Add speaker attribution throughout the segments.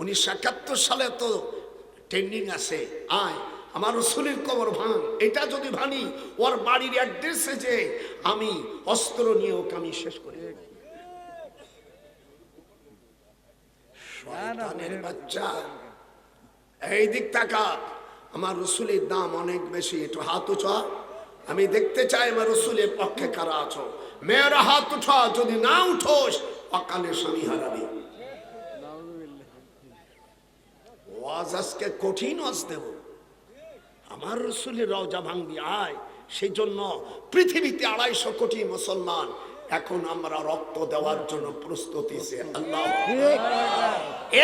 Speaker 1: উনিশশো একাত্তর সালে তো ট্রেন্ডিং আছে। আয় আমার রসুলের কবর ভাঙ। এটা যদি ভাঙি ওর বাড়ির অ্যাড্রেসে যে আমি অস্ত্র নিয়ে ওকে আমি শেষ করে। বাচ্চা। এই দিক তাকা আমার রসুলের দাম অনেক বেশি। একটু হাত উঠা আমি দেখতে চাই আমার রসুলের পক্ষে কারা আছো। মেয়েরা হাত উঠা যদি না উঠোস অকালে স্বামী হারাবি। ওয়াজ আজকে কঠিন ওয়াজ দেব আমার রসুলের রওজা ভাঙ্গি আয় সেই জন্য পৃথিবীতে আড়াইশো কোটি মুসলমান এখন আমরা রক্ত দেওয়ার জন্য প্রস্তুতি সে আল্লাহ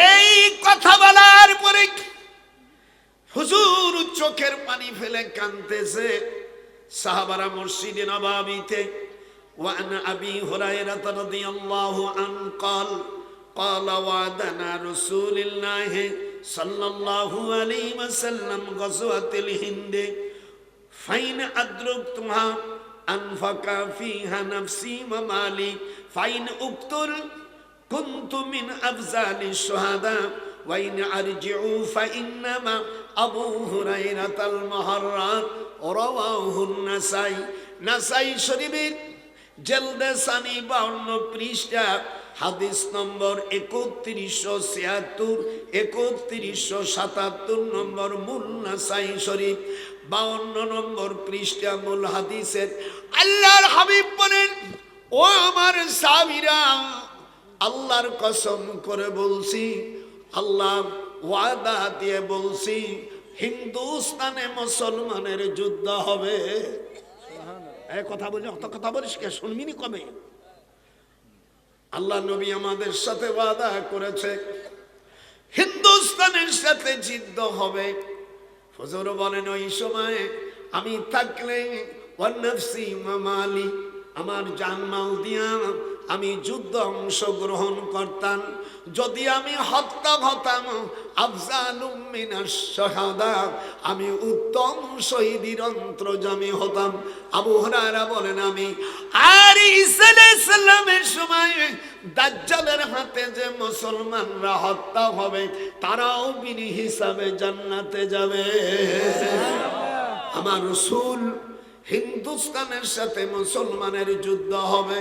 Speaker 1: এই কথা বলার পরে হুজুর চোখের পানি ফেলে কানতেছে সাহাবারা মসজিদে নবাবিতে وعن أبي هريرة رضي الله عنه قال قال وعدنا رسول الله صلى الله عليه وسلم غزوة الهند فإن أدركتها أنفق فيها نفسي ومالي فإن أقتل كنت من أفزال الشهداء وإن أرجعوا فإنما أبو هريرة المهران رواه النسائي نسائي شريف জেলদে সানি বাউন্ন পৃষ্ঠা হাদিস নম্বর একত্রিশশো ছিয়াত্তর, একত্রিশশো সাতাত্তর নম্বর মূল নাসাই শরীফ, বাউন্ন নম্বর পৃষ্ঠা মূল হাদিসের। আল্লাহর হাবিব বলেন, ও আমার সাবিরা আল্লাহর কসম করে বলছি, আল্লাহ ওয়াদা দিয়ে বলছি, হিন্দুস্তানে মুসলমানের যুদ্ধ হবে। কথা বলি অত কথা বলিস কে? শুনবিনি কবে? আল্লাহ নবী আমাদের সাথে বাধা করেছে। হিন্দুস্তানের সাথে যুদ্ধ হবে। ফজর বলেন, ওই সময় আমি থাকলে আমার জানমাল দিয়া আমি যুদ্ধ অংশগ্রহণ করতাম। যদি আমি হত্যা হতাম, আফজালুম শাহাদা, আমি উত্তম শহীদের অন্তর্জামী হতাম। আবু হরারা বলেন, আমি আর আলাইহিস সময় দাজ্জালের হাতে যে মুসলমানরা হত্যা হবে, তারাও বিনি হিসাবে জান্নাতে যাবে। আমার রসুল হিন্দুস্তানের সাথে মুসলমানের যুদ্ধ হবে।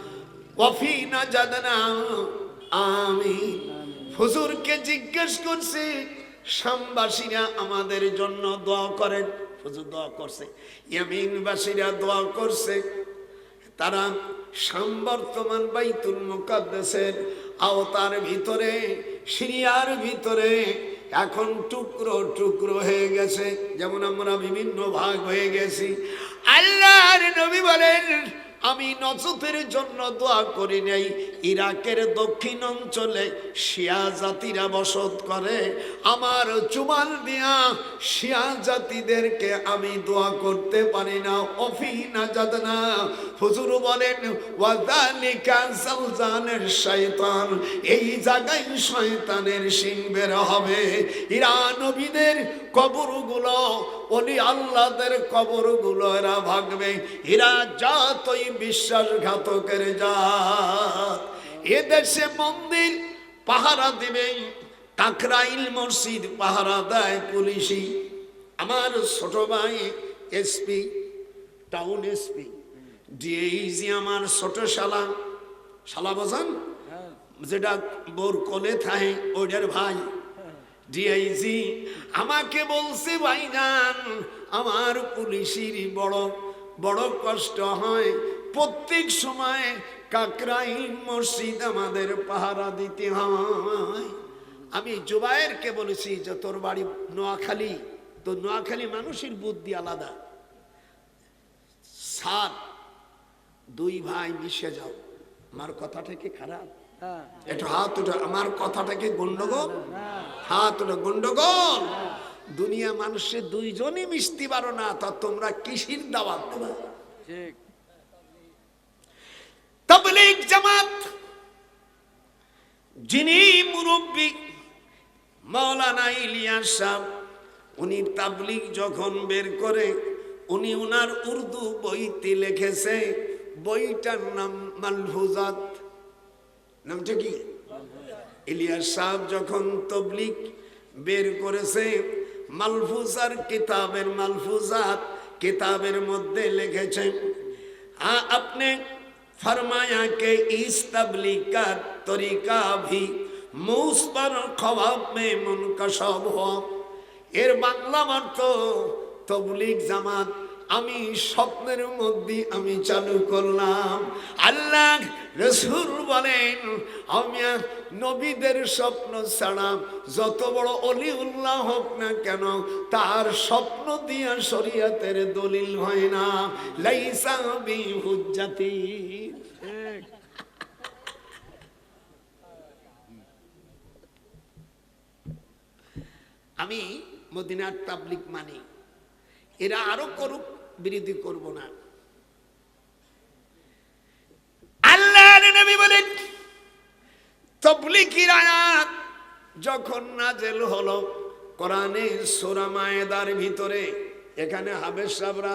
Speaker 1: জিজ্ঞেস করছি, শামবাসীরা আমাদের জন্য দোয়া করেন। হুজুর দোয়া করছে, ইয়ামিনবাসীরা দোয়া করছে। তারা শাম বর্তমান বাইতুল মুকাদ্দাসের আওতার ভিতরে, সিরিয়ার ভিতরে এখন টুকরো টুকরো হয়ে গেছে। যেমন আমরা বিভিন্ন ভাগ হয়ে গেছি। আল্লাহর নবী বলেন আমি নজতের জন্য দোয়া করি নাই, ইরাকের দক্ষিণ অঞ্চলে শিয়া জাতিরা বসত করে। আমার চুমাল দিয়া শিয়া জাতিদেরকে আমি দোয়া করতে পারি না অফিনা যাদনা হুজুর বলেন, ওয়াদালিকা জালজানের শয়তান, এই জায়গায় শয়তানের সিং বের হবে। ইরা নবীদের কবরগুলো ওলি আল্লাহদের কবরগুলো এরা ভাগবে এরা যতই বিশ্বাসঘাতকের যা এদেশে মন্দির পাহারা দেবে কাকরাইল মসজিদ পাহারা দেয় পুলিশি। আমার ছোট ভাই এসপি টাউন এসপি ডিএইজি আমার ছোট শালা। শালা বোঝান? যেটা বোর কোলে থাকে ওইটার ভাই। ডিআইজি আমাকে বলছে ভাইজান আমার পুলিশের বড় বড় কষ্ট হয়। প্রত্যেক সময় কাকরাই মসজিদ আমাদের পাহারা দিতে হয়। আমি জুবায়েরকে বলেছি যে, তোর বাড়ি নোয়াখালী। তো নোয়াখালী মানুষের বুদ্ধি আলাদা। সাত দুই ভাই মিশে যাও। আমার কথাটা কি খারাপ? একটু হাত উঠে আমার কথাটাকে গন্ডগোল? হাত উঠে গন্ডগোল। দুনিয়া মানুষের দুইজনই মিশতে পারো না তা তোমরা কিসির দাওয়াত দেবা? জামাত যিনি মুরব্বী মাওলানা ইলিয়াস সাহেব উনি তাবলীগ যখন বের করে উনি উনার উর্দু বইতে লিখেছে বইটার নাম মালফুজাত নামটা কি? ইলিয়াস সাহেব যখন তবলিক বের করেছে, মালফুজার কিতাবের মালফুজাত কিতাবের মধ্যে লিখেছে আপনি ফরমায়া কে ইস তবলিকার তরিকা ভি মৌস পর খবাব মে মুনকশব হো এর বাংলা অর্থ তবলিক জামাত আমি স্বপ্নের মধ্যে আমি চালু করলাম। আল্লাহ রসুল বলেন, আমি নবীদের স্বপ্ন ছাড়া যত বড় অলি উল্লাহ হোক না কেন, তার স্বপ্ন দিয়া শরীয়তের দলিল হয় না। লাইসা আমি মদিনার তাবলিক মানি। এরা আরও করুক বিরোধী করব না। আল্লাহর নবী বলেন যখন নাজেল হলো, কোরআনে ভিতরে, এখানে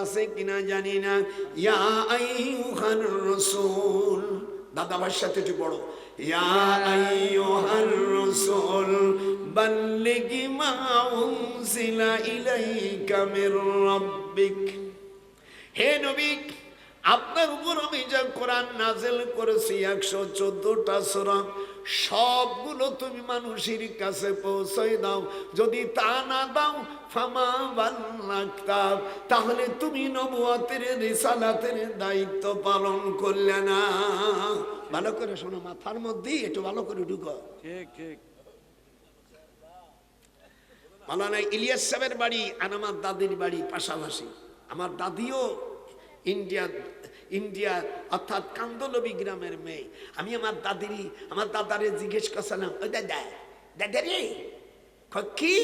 Speaker 1: আছে কিনা জানি না, ইয়া দাদা ভাইয়ের সাথে একটু বড় ইয়া আইয়ুহার রাসূল, বাল্লিগি মা উনজিলা ইলাইকা মির রাব্বিক। হে নবী আপনার উপর আমি যা কোরআন নাজেল করেছি একশো চোদ্দটা সোরা সবগুলো তুমি মানুষের কাছে পৌঁছাই দাও। যদি তা না দাও ফামা বাল্লাক্তাব তাহলে তুমি নবুয়াতের রিসালাতের দায়িত্ব পালন করলে না। ভালো করে শোনো মাথার মধ্যেই একটু ভালো করে ঢুকো।
Speaker 2: ঠিক ঠিক।
Speaker 1: মালানা ইলিয়াস সাহেবের বাড়ি আর আমার দাদির বাড়ি পাশাপাশি। আমার দাদিও ইন্ডিয়া ইন্ডিয়া অর্থাৎ কান্দলবি গ্রামের মেয়ে। আমি আমার দাদিরই আমার দাদারে জিজ্ঞেস করছিলাম ওই দাদা দাদা রে কয়, কি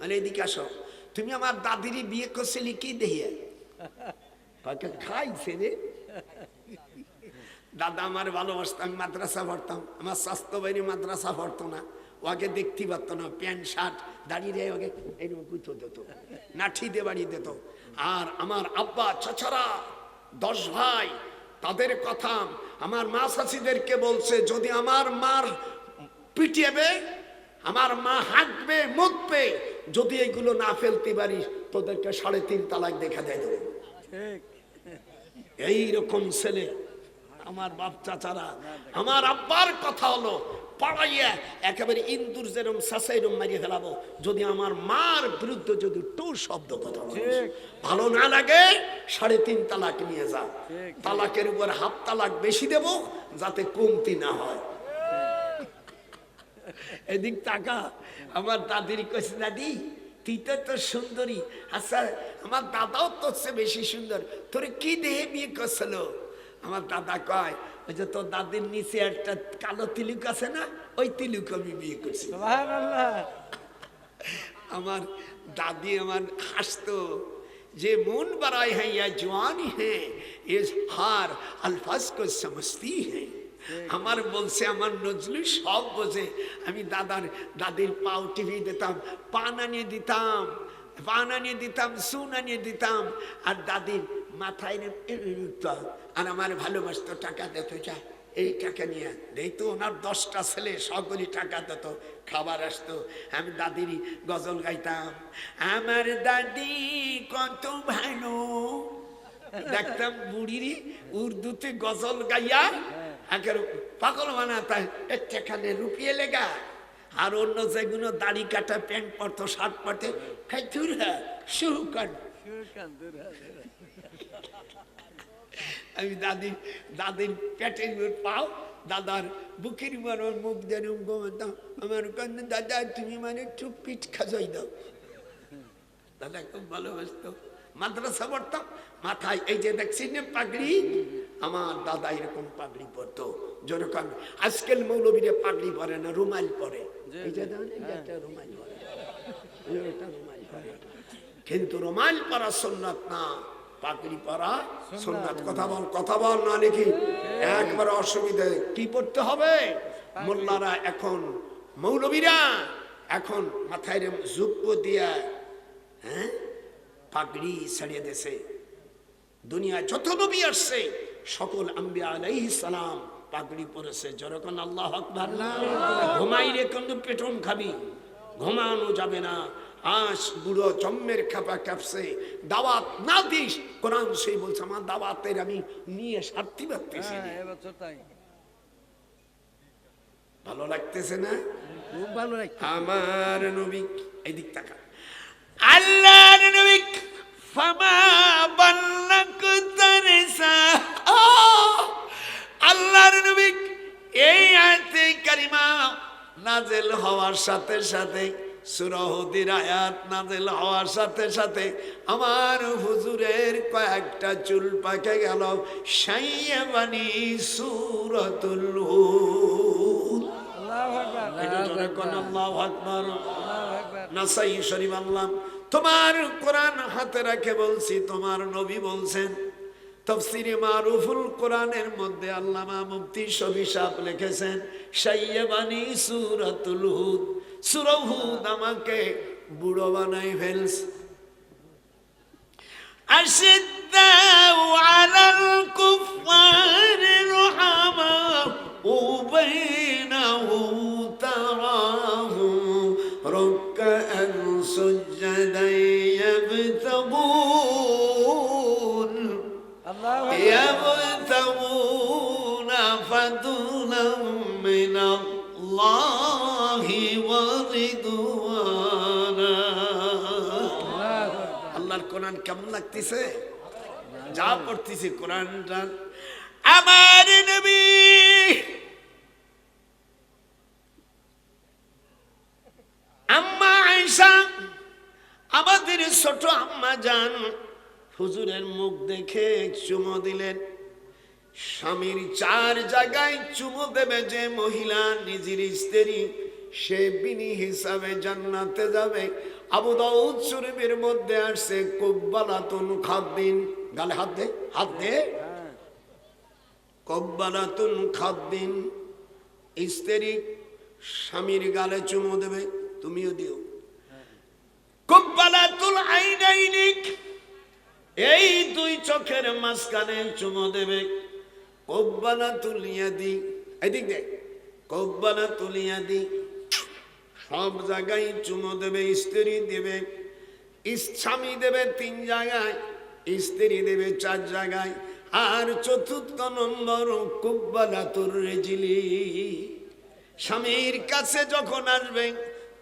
Speaker 1: মানে এদিকে আসো। তুমি আমার দাদিরই বিয়ে করছিলি কি কয়, খাইছে রে। দাদা আমার ভালোবাসতো আমি মাদ্রাসা পড়তাম। আমার স্বাস্থ্য বাহিনী মাদ্রাসা পড়তো না। ওকে দেখতে পারতো না প্যান্ট শার্ট দাঁড়িয়ে ওকে এইরকম কুতো দিত নাঠি দিয়ে বাড়ি দিত আর আমার আব্বা চাচারা দশ ভাই তাদের কথা আমার মা চাষিদেরকে বলছে যদি আমার মার পিটিয়েবে আমার মা হাঁকবে মুখবে যদি এগুলো না ফেলতে পারিস তোদেরকে সাড়ে তিন তালাক দেখা দেয় দেবে।
Speaker 2: ঠিক।
Speaker 1: এই রকম ছেলে আমার বাপ চাচারা আমার আব্বার কথা হলো পড়াইয়া একেবারে ইন্দুর যেরম শাসাইরম মারিয়ে ফেলাবো। যদি আমার মার বিরুদ্ধে যদি টু শব্দ কথা।
Speaker 2: ঠিক।
Speaker 1: ভালো না লাগে সাড়ে তিন তালাক নিয়ে যা। তালাকের উপর হাফ তালাক বেশি দেব যাতে কমতি না হয়। এদিক টাকা আমার দাদির কাছে দাদি তুই তো তো সুন্দরী। আচ্ছা আমার দাদাও তোর চেয়ে বেশি সুন্দর। তোর কি দেহে বিয়ে করছিল? আমার দাদা কয় ওই যে তোর দাদির নিচে একটা কালো তিলুক আছে না ওই তিলুক আমি বিয়ে করছি। আমার দাদি আমার হাসতো যে মন বাড়াই হ্যাঁ ইয়া জোয়ানি হ্যাঁ এ হার আলফাজ কো সমস্তি হ্যাঁ। আমার বলছে আমার নজরুল সব বোঝে। আমি দাদার দাদির পাও টিভি দিতাম পান আনিয়ে দিতাম পান আনিয়ে দিতাম সুন আনিয়ে দিতাম আর দাদির মাথায় আর আমার টাকা দিত যা, এই টাকা নিয়ে ওনার দশটা ছেলে, সকলই টাকা দিত খাবার আসতো, আমি দাদিরই গজল গাইতাম। আমার দাদি কত ভালো। দেখতাম বুড়িরই উর্দুতে গজল গাইয়া আগে পাগল বানাতা একটাখানে রুপিয়ে লেগা। আর অন্য যেগুলো দাড়ি কাটা, প্যান্ট পরতো, শার্ট পরতে খাইতুরা শুরু
Speaker 2: দূর হাতে।
Speaker 1: আমি দাদির দাদির পেটের পাও দাদার বুকের উপর মুখ দিয়ে ঘুমাতাম আমার কান্না দাদা তুমি মানে একটু পিঠ খাজাই দাও। দাদা খুব ভালোবাসতো। মাদ্রাসা পড়তাম মাথায় এই যে দেখছি না পাগড়ি আমার দাদা এরকম পাগড়ি পরতো। যেরকম আজকাল মৌলবীরা পাগড়ি পরে না রুমাল পরে। এই যে দেখেন, এই যে একটা রুমাল পরে। কিন্তু রুমাল পরা সুন্নাত না। পাগড়ি পরা সুন্নাত কথা বল কথা বল না নাকি একবার অসুবিধা কি পড়তে হবে? মোল্লারা এখন মৌলবীরা এখন মাথায় যুব্য দিয়া হ্যাঁ? পাগড়ি ছাড়িয়ে দেশে। দুনিয়া যত নবী আসছে সকল আম্বিয়া আলাইহিস সালাম পাগড়ি পরেছে। যখন আল্লাহ আকবার। ঘুমাইলে কিন্তু পেটন খাবি। ঘুমানো যাবে না। আস বুড়ো চম্মের খাপা কাঁপছে দাওয়াত না দিস। কোরআন সেই বলছে আমার দাওয়াতের আমি নিয়ে সারতে পারতেছি না।
Speaker 2: হ্যাঁ
Speaker 1: ভালো লাগতেছে না?
Speaker 2: খুব ভালো লাগছে
Speaker 1: আমার নবী এদিক তাকা। আল্লাহর নবী ফামা বাল্লাক তারসা। আল্লাহর নবী এই আয়াতে কারিমা নাজেল হওয়ার সাথে সাথে সুরহদির আয়াত নাজেল হওয়ার সাথে সাথে আমার হুজুরের কয়েকটা চুল পাকে গেল। সুরতুল নাসাই শরীফ আল্লাহ। তোমার কোরআন হাতে রাখে বলছি তোমার নবী বলছেন তফসিরে মারুফুল কোরআনের মধ্যে আল্লামা মুফতি সাহেব লিখেছেন সাইয়াবানি সূরাতুল হুদ। সূরা হুদ আমাকে বুড়ো বানাই ফেলছে أشداء على الكفار رحماء بينهم تراهم ركعا سجدا يبتغون
Speaker 2: আল্লাহু
Speaker 1: يبتغون فضلا من الله কোরআন কেমন লাগতেছে? যা পড়তেছে কোরআনটা। আমার নবী আম্মা আয়েশা, আমাদের ছোট আম্মা জান হুজুরের মুখ দেখে চুমো দিলেন। স্বামীর চার জায়গায় চুমো দেবে যে মহিলা, নিজের স্ত্রী, সে বিনি হিসাবে জান্নাতে যাবে। আবু দাউদ শরীফের মধ্যে আসছে, কুব্বালাতুন খাদ্দিন। গালে হাত দে হাত দে। কব্বালাতুন খাদ্দিন। স্ত্রী স্বামীর গালে চুমো দেবে, তুমিও দিও। কব্বালাতুল আইনাইনিক। এই দুই চোখের মাঝখানে চুমো দেবে। কব্বালা তুলিয়া দি এদিক দে কব্বালা তুলিয়া দি সব জায়গায় চুমো দেবে, স্ত্রী দেবে, স্বামী দেবে তিন জায়গায়, স্ত্রী দেবে চার জায়গায়। আর চতুর্থ নম্বর কুব্বালা তোর রেজিলি। স্বামীর কাছে যখন আসবে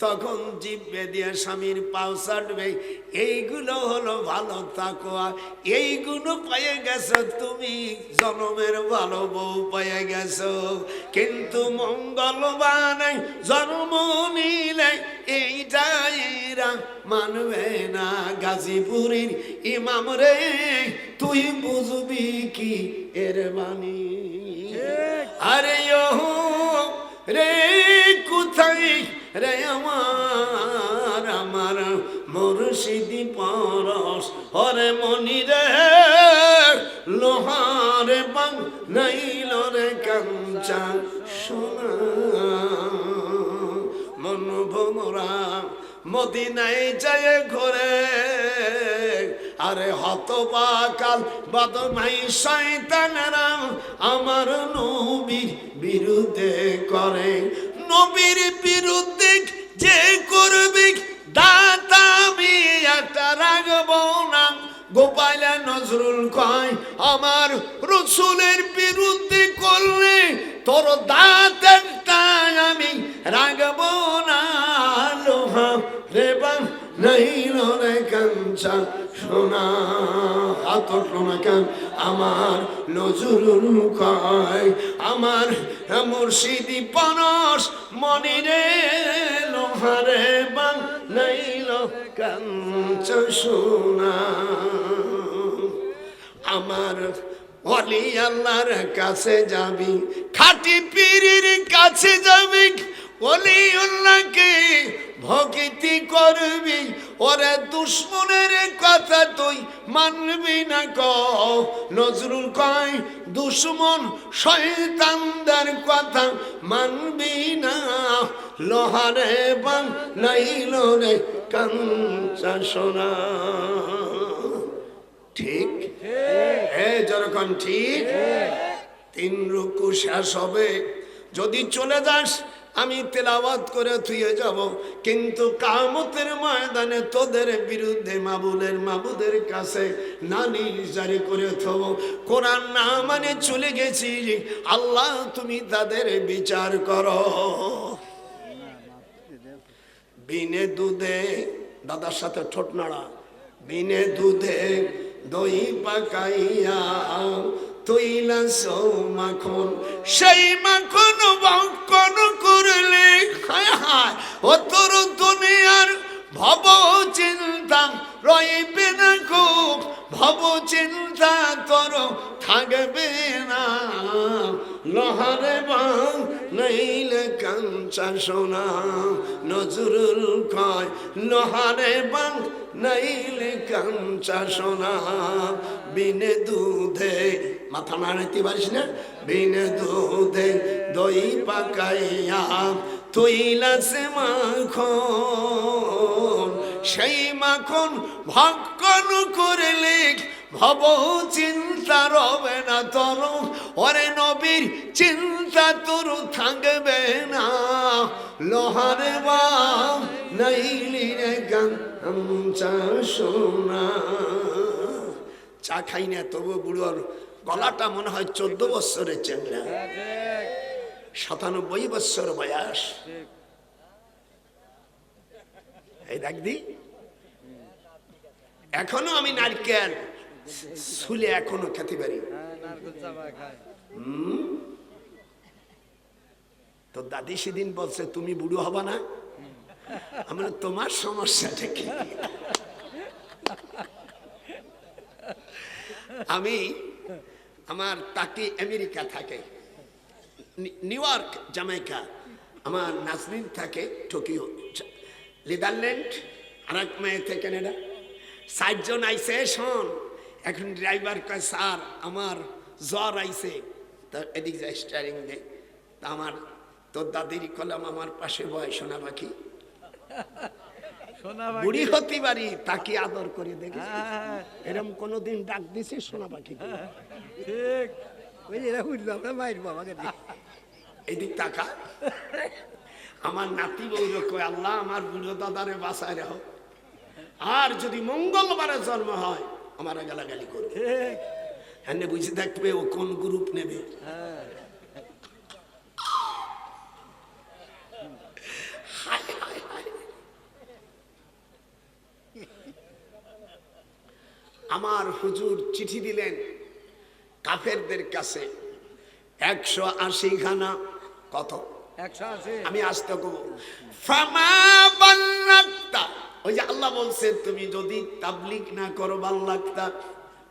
Speaker 1: তখন জিভে দিয়ে স্বামীর পাও চাটবে এইগুলো হলো ভালো তাকোয়া এইগুলো পেয়ে গেছো তুমি জনমের ভালো বউ পেয়ে গেছো। কিন্তু মঙ্গলবান জন্ম নিলে এইটা এরা মানবে না। গাজীপুরের ইমাম রে তুই বুঝবি কি এর বাণী? আরে ও রে রে আমার আমার মুর্শিদি পরশ, হরে মনি রে, লোহারে বাং নাইল রে কাঞ্চা সোনা। মন ভোমরা, মদিনায় যায় ঘরে, আরে হত কাল বদমাই শয়তানেরা আমার নবীর বিরুদ্ধে করে। নবীর বিরুদ্ধে যে করবি, দাতা আমি একটা রাখব না। গোপালা নজরুল কয়, আমার রসুলের বিরুদ্ধে করলে তোর দাঁতের টান আমি রাখব না। লোহা রে বাং নাই রে কাঞ্চা সোনা। সোনা কান? আমার নজরুল কয় আমার মুর্শিদি পনস মনি রে, লোহারে বাং নাইল কাঞ্চা সোনা। আমার অলি আল্লাহর কাছে যাবি, খাটি পীরের কাছে যাবি অলি আল্লাহকে ভক্তি করবি, ওরে দুশ্মনের কথা তুই মানবি না ক নজরুল কয়, দুশ্মন শয়তানদের কথা মানবি না। লোহারে বাং নাইল রে কাঞ্চা সোনা। ঠিক? এ যেরকম ঠিক? তিন রুকু শেষ হবে। যদি চলে যাস আমি তেলাওয়াত করে থুয়ে যাব। কিন্তু কামতের ময়দানে তোদের বিরুদ্ধে মাবুলের মাবুদের কাছে নানি জারি করে থব। কোরআন না মানে চলে গেছি আল্লাহ তুমি তাদের বিচার করো। বিনে দুধে, দাদার সাথে ঠোঁট নাড়া। বিনে দুধে দই পাকাইয়া তৈলা সৌ মাখন, সেই মাখন বক্ষণ করলে। হায় হায়, ও তোর দুনিয়ার ভব চিন্তা রইবে না খুব ভব, চিন্তা তোর থাকবে না। লোহারে বাং নইলে কাঞ্চা সোনা। নজরুল কয়, লোহারে বাং নইলে কাঞ্চা সোনা। বিনে দুধে, মাথা নাড়াইতে পারিস না? বিনে দুধে দই পাকাইয়া তৈলা সে মাখন। সেই মাখন ভক্ষণ করলে ভব চিন্তা রবে না তোর। ওরে নবীর চিন্তা তোর থাকবে না। লোহারে নাইলি রে সোনা। চা খাই না তবু বুড়োর গলাটা মনে হয় চোদ্দ বৎসরের চেংড়া। সাতানব্বই বৎসর বয়স। এই দেখ দি। এখনও আমি নারকেল শুলে এখনও খেতে পারি। তো দাদি সেদিন বলছে, তুমি বুড়ো হবা না? আমরা তোমার সমস্যাটা কি? আমি আমার তাকে আমেরিকা থাকে নিউ ইয়র্ক, জামাইকা, আমার নাজরিন থাকে, টোকিও। নেদারল্যান্ড আর এক মেয়ে থেকে কানাডা ষাটজন আইসে শোন এখন ড্রাইভার কয় স্যার আমার জ্বর আইসে তা এদিক যায় স্টারিং দে তা আমার তোর দাদির কলাম আমার পাশে বয় সোনা পাখি।
Speaker 2: সোনা
Speaker 1: বুড়ি হতে পারি তাকে আদর করে দেখে
Speaker 2: হ্যাঁ।
Speaker 1: এরম কোনোদিন ডাক দিছে সোনা পাখি
Speaker 2: ঠিক। ওই এরা উঠল আমরা মাইর বাবাকে
Speaker 1: এদিক তাকা। আমার নাতি বউর কয়, আল্লাহ আমার বুড়ো দাদারে বাসায় রাখো। আর যদি মঙ্গলবারে জন্ম হয়, আমার গালাগালি করবে হ্যাঁ বুঝে থাকবে ও কোন গ্রুপ নেবে। আমার হুজুর চিঠি দিলেন কাফেরদের কাছে। একশো আশি খানা, কত? আমি আসতে ফামা বাল্লাক্তা ওই যে আল্লাহ বলছে তুমি যদি তাবলিক না করো বাল্লাক্তা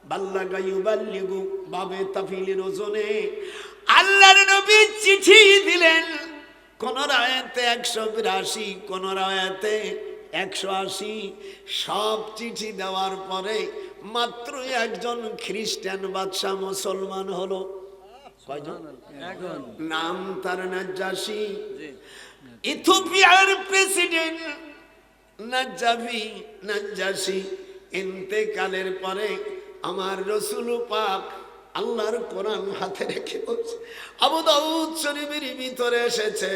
Speaker 1: বাল্লাগা ইউবাল্লিগু বাবে তাফিলের ওজনে। আল্লাহর নবী চিঠি দিলেন। কোন রায়াতে একশো বিরাশি কোন রায়াতে একশো আশি। সব চিঠি দেওয়ার পরে মাত্র একজন খ্রিস্টান বাদশাহ মুসলমান হলো। কয়জন? নাম তার নাজ্জাসী। ইথিওপিয়ার প্রেসিডেন্ট নাজ্জাবি নাজ্জাসী। ইন্তেকালের পরে আমার রসুল পাক আল্লাহর কোরআন হাতে রেখে বলছে আবু দাউদ শরীফের ভিতরে এসেছে।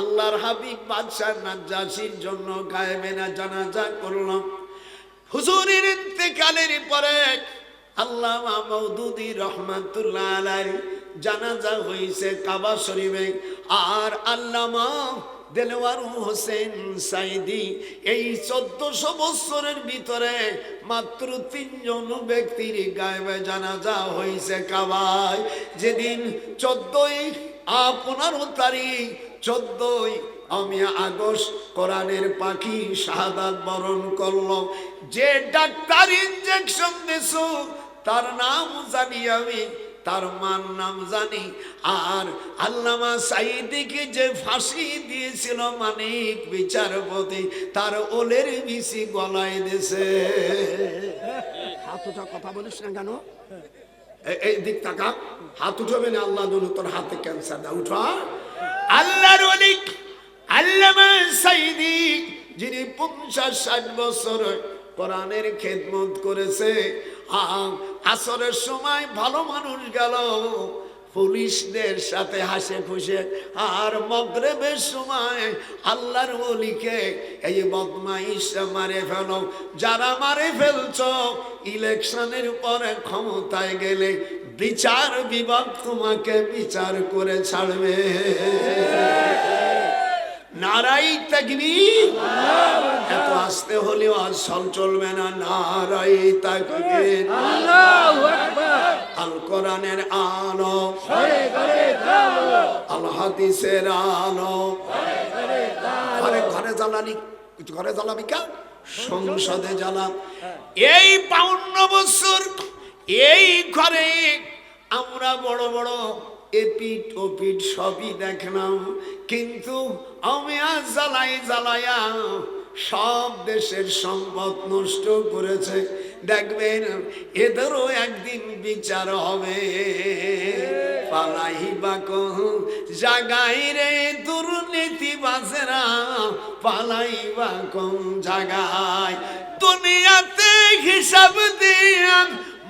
Speaker 1: আল্লাহর হাবিব বাদশাহ নাজ্জাসীর জন্য গায়েবে না জানাজা করলাম হুজুরের ইন্তেকালের পরে আল্লাহ মৌদুদি রহমাতুল্লাহ আলাই জানাজা হয়েছে কাবা শরীফে। আর আল্লামা দেলওয়ার হোসেন সাইদি এই চোদ্দশো বছরের ভিতরে মাত্র তিনজন ব্যক্তির গায়েবে জানাজা হয়েছে কাবায়। যেদিন চোদ্দই পনেরো তারিখ, চোদ্দই আমি আগস্ট কোরআনের পাখি শাহাদাত বরণ করল যে ডাক্তার ইঞ্জেকশন দিছো, তার নাম জানি আমি। তার মার নাম জানি। আর আল্লামা সাইদিকে যে ফাঁসি দিয়েছিল মানিক বিচারপতি তার ওলের বিসি গলায় দিছে হাত কথা বলিস না কেন? এই দিক তাকা। হাত উঠবে না আল্লাহ যেন তোর হাতে ক্যান্সার দা উঠা। আল্লাহর অলিক আল্লামা সাইদি যিনি পঞ্চাশ ষাট বছর কোরআনের খেদমত করেছে আসরের সময় ভালো মানুষ গেল। পুলিশদের সাথে হাসে খুশে। আর মগরেবের সময় আল্লাহর বলিকে এই বদমাইশরা মারে ফেল। যারা মারে ফেলছ, ইলেকশনের পরে ক্ষমতায় গেলে বিচার বিভাগ তোমাকে বিচার করে ছাড়বে। নারাই তাকবি এত আসতে হলেও আর সল চলবে না নারাই তাকবি আল কোরআনের আলো।
Speaker 2: ঘরে ঘরে আলো
Speaker 1: আল হাদিসের আলো। ঘরে ঘরে জ্বালানি ঘরে জ্বালাবি কা? সংসদে জ্বালা এই বাউন্ন বছর এই ঘরে আমরা বড় বড় এপিট ওপিট সবই দেখলাম। কিন্তু জ্বালাই সব দেশের সম্পদ নষ্ট করেছে। দেখবেন, এদেরও একদিন বিচার হবে। পালাই বা জাগাই রে দুর্নীতি বাজেরা পালাই বা কোন জাগায় দুনিয়াতে হিসাব দিয়া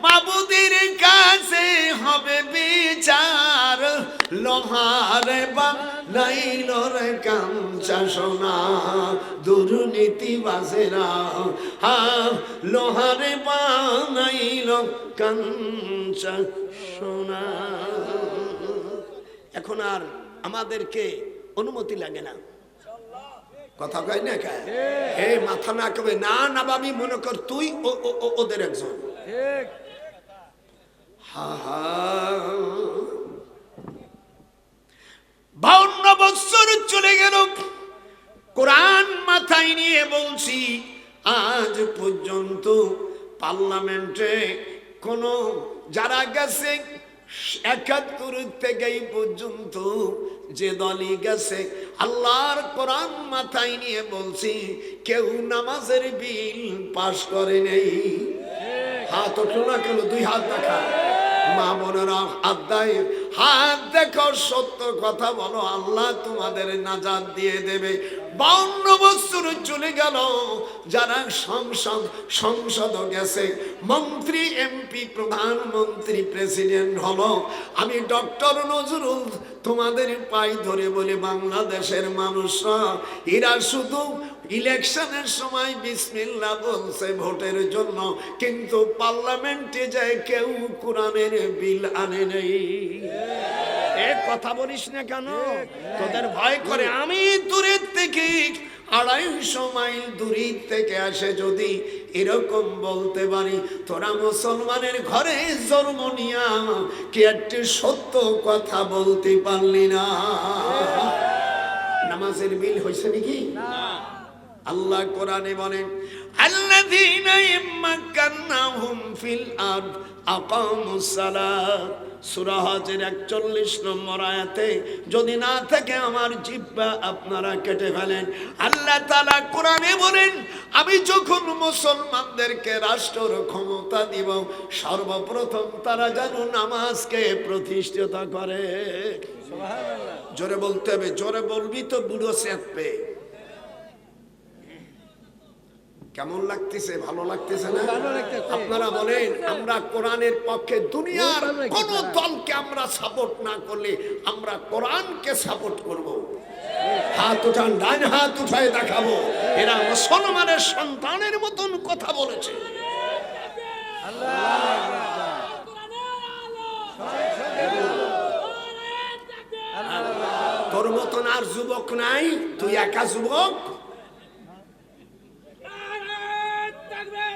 Speaker 1: মাবুদের কাছে হবে বিচার। লোহারে বা নাইল রে কাঞ্চা সোনা দুর্নীতি বাজেরা। হা লোহারে বা নাইল কাঞ্চা সোনা। এখন আর আমাদেরকে অনুমতি লাগে না। কথা কয় না কে? হে মাথা না কবে না না বাবি মনে কর তুই ও- ও- ও- ওদের একজন।
Speaker 2: ঠিক।
Speaker 1: বাউন্ন বৎসর চলে গেল। কোরআন মাথায় নিয়ে বলছি, আজ পর্যন্ত পার্লামেন্টে কোন যারা গেছে, একাত্তর থেকে এই পর্যন্ত যে দলই গেছে, আল্লাহর কোরআন মাথায় নিয়ে বলছি, কেউ নামাজের বিল পাশ করে নেই। হাত ওঠো না কেন, দুই হাত দেখা মা বোনেরা হাত দেখো, সত্য কথা বলো, আল্লাহ তোমাদের নাজাত দিয়ে দেবে। বাউন্ন বছর চলে গেল, যারা সংসদ সংসদ গেছে, মন্ত্রী, এমপি, প্রধানমন্ত্রী, প্রেসিডেন্ট হলো। আমি ডক্টর নজরুল তোমাদের পাই ধরে বলে, বাংলাদেশের মানুষরা, এরা শুধু ইলেকশনের সময় বিসমিল্লা বলছে ভোটের জন্য, কিন্তু পার্লামেন্টে যায় কেউ কোরআনের বিল আনে নেই। এ কথা বলিস না কেন? তোদের ভয় করে। আমি দূরের থেকে আড়াইশো মাইল দূরের থেকে আসে যদি এরকম বলতে পারি, তোরা মুসলমানের ঘরে জন্ম নিয়া কি একটি সত্য কথা বলতে পারলি না? নামাজের বিল হয়েছে নাকি? আল্লাহ কোরআনে বলেন আল্লাযীনা ইম্মাক্কান্নাহুম ফিল আরদ আকামুস সালাত। সূরা হজের 41 নম্বর আয়াতে যদি না থাকে আমার জিহ্বা আপনারা কেটে ফেলেন। আল্লাহ তাআলা কোরআনে বলেন আমি যখন মুসলমানদেরকে রাষ্ট্র ক্ষমতা দিব সর্বপ্রথম তারা যেন নামাজকে প্রতিষ্ঠিত করে। জোরে বলতে হবে জোরে বলবি তো বুড়ো চেপবে কেমন লাগতেছে ভালো লাগতেছে না? আপনারা বলেন আমরা কোরআনের পক্ষে দুনিয়ার কোন দলকে আমরা সাপোর্ট না করলে আমরা কোরআনকে সাপোর্ট করব। হাত উঠান ডান হাত উঠায় দেখাবো। এরা মুসলমানের সন্তানের মতন কথা বলেছে। তোর মতন আর যুবক নাই তুই একা যুবক
Speaker 2: আল্লাহু আকবার এটা বেটা সব আল্লাহু আকবার ঘরে ঘরে সংসদে আলো
Speaker 1: হ্যাঁ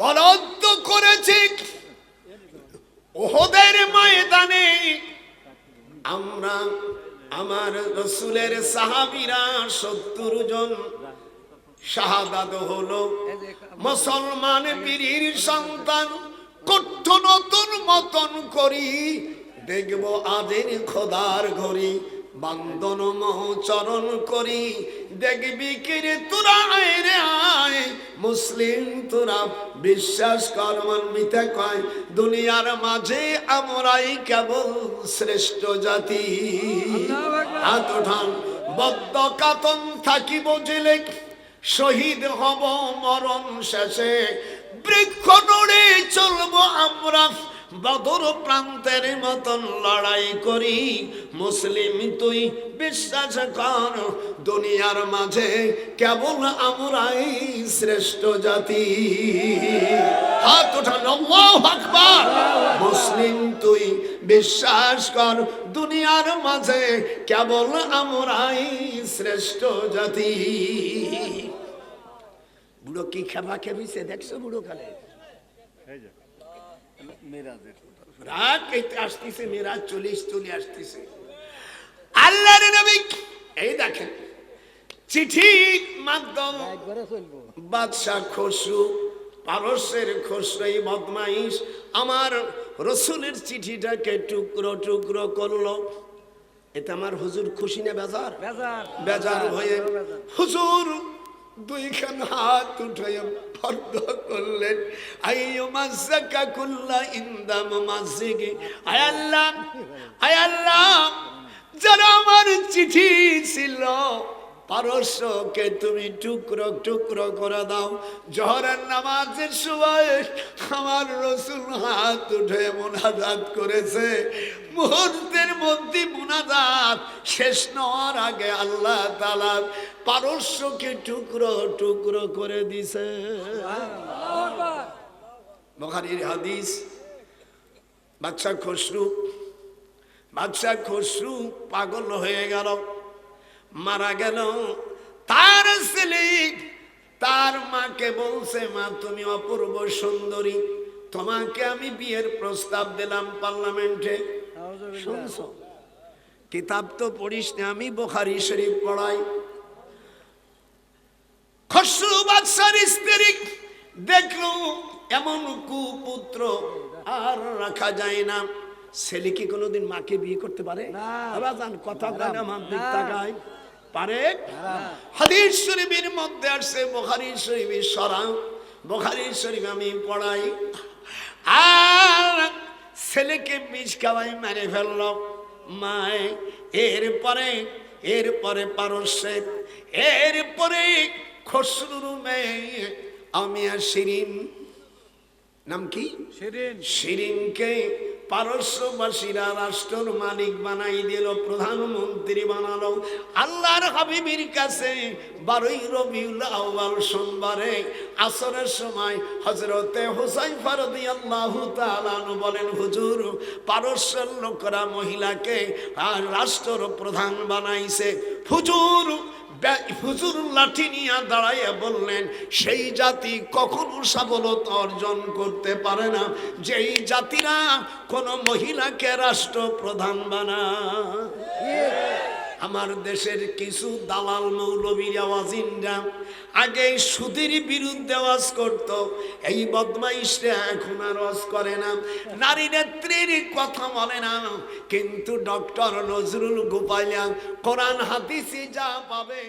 Speaker 1: বরাদ্দ করেছি। ওহদের ময়দানে আমরা আমার রসুলের সাহাবিরা সত্তর জন শাহাদাত হলো। মুসলমান বীরের সন্তান কঠ্য নতুন মতন করি, দেখব আজের খোদার ঘড়ি। বান্দন চরণ করি, দেখবি কিরে তোরা, আয় রে আয়। মুসলিম তোরা, বিশ্বাস কর মানবিতে কয়, দুনিয়ার মাঝে আমরাই কেবল শ্রেষ্ঠ জাতি। হাত ওঠান, বদ্ধ কাতন থাকিব জেলে, শহীদ হব মরণ শেষে। বৃক্ষ নড়ে চলবো আমরা বদর প্রান্তের মতন লড়াই করি। মুসলিম তুই বিশ্বাস কর, দুনিয়ার মাঝে কেবল আমরাই শ্রেষ্ঠ জাতি। হাত ওঠান আকবার। মুসলিম তুই বিশ্বাস কর, দুনিয়ার মাঝে কেবল আমরাই শ্রেষ্ঠ জাতি। বুড়ো কি খেপা খেপিছে, দেখছ বুড়ো খালে
Speaker 2: মেরাজের
Speaker 1: রাত এইতে আসতেছে মেরাজ চল্লিশ চলে আসতেছে। আল্লাহর নবী এই দেখেন চিঠির মাধ্যম
Speaker 2: চলবো।
Speaker 1: বাদশাহ খসরু পারস্যের খসরু এই বদমাইশ আমার রসুলের চিঠিটাকে টুকরো টুকরো করল। এতে আমার হুজুর খুশি না বেজার?
Speaker 2: বেজার।
Speaker 1: বেজার হয়ে হুজুর দুইখান হাত উঠাইয়া ফর্দ করলেন। আইয়ো মাজ্জাকা কুল্লা ইন্দাম মাজিগে আয় আল্লাহ আয় আল্লাহ, যারা আমার চিঠি ছিল পারস্যকে তুমি টুকরো টুকরো করে দাও। জহরের নামাজের সময় আমার রসুল হাত উঠে মোনাজাত করেছে। মুহূর্তের মধ্যে মোনাজাত শেষ নেওয়ার আগে আল্লাহ তালা পারস্যকে টুকরো টুকরো করে দিছে। বখারির হাদিস বাচ্চা খসরু বাচ্চা খসরু পাগল হয়ে গেল। মারা গেল। তার ছেলে তার মাকে বলছে মা তুমি অপূর্ব সুন্দরী। তোমাকে আমি বিয়ের প্রস্তাব দিলাম পার্লামেন্টে। শুনছ? কিতাব তো পড়িস না আমি বোখারি শরীফ পড়াই। খসরু বাদশার স্ত্রী দেখল এমন কুপুত্র আর রাখা যায় না। ছেলে কি কোনোদিন মাকে বিয়ে করতে পারে?
Speaker 2: না।
Speaker 1: কথা তাকায়। পারে? হাদিস শরীফের মধ্যে আসছে বোখারি শরীফের সরা বোখারি শরীফ আমি পড়াই। আর ছেলেকে বিষ খাওয়াই মেরে ফেলল। মায় এরপরে এরপরে পারস্যে এরপরে খসরুর মেয়ে আমি আর শিরিন। নাম কি?
Speaker 2: সেদিন
Speaker 1: শিরিনকে পারস্যবাসীরা রাষ্ট্র মালিক বানাই দিল, প্রধানমন্ত্রী বানালো। আল্লাহর হাবিবের কাছে বারোই আউয়াল সোমবারে আসরের সময় হজরতে হুসাইন ফারদি আল্লাহ বলেন, হুজুর, পারস্যের লোকরা মহিলাকে রাষ্ট্র প্রধান বানাইছে। হুজুর হুজুর লাঠি নিয়ে দাঁড়াইয়া বললেন, সেই জাতি কখনো সাবলতা অর্জন করতে পারে না। যেই জাতিরা কোন মহিলাকে রাষ্ট্র প্রধান বানায়। আমার দেশের কিছু দালাল মৌলবীর আওয়াজিনরা আগে সুদের বিরুদ্ধে আওয়াজ করত। এই বদমাইশরা এখন আর আওয়াজ করে না। নারী নেত্রীর কথা বলে না। কিন্তু ডক্টর নজরুল গোপালিয়া কোরআন, হাদিসে যা পাবে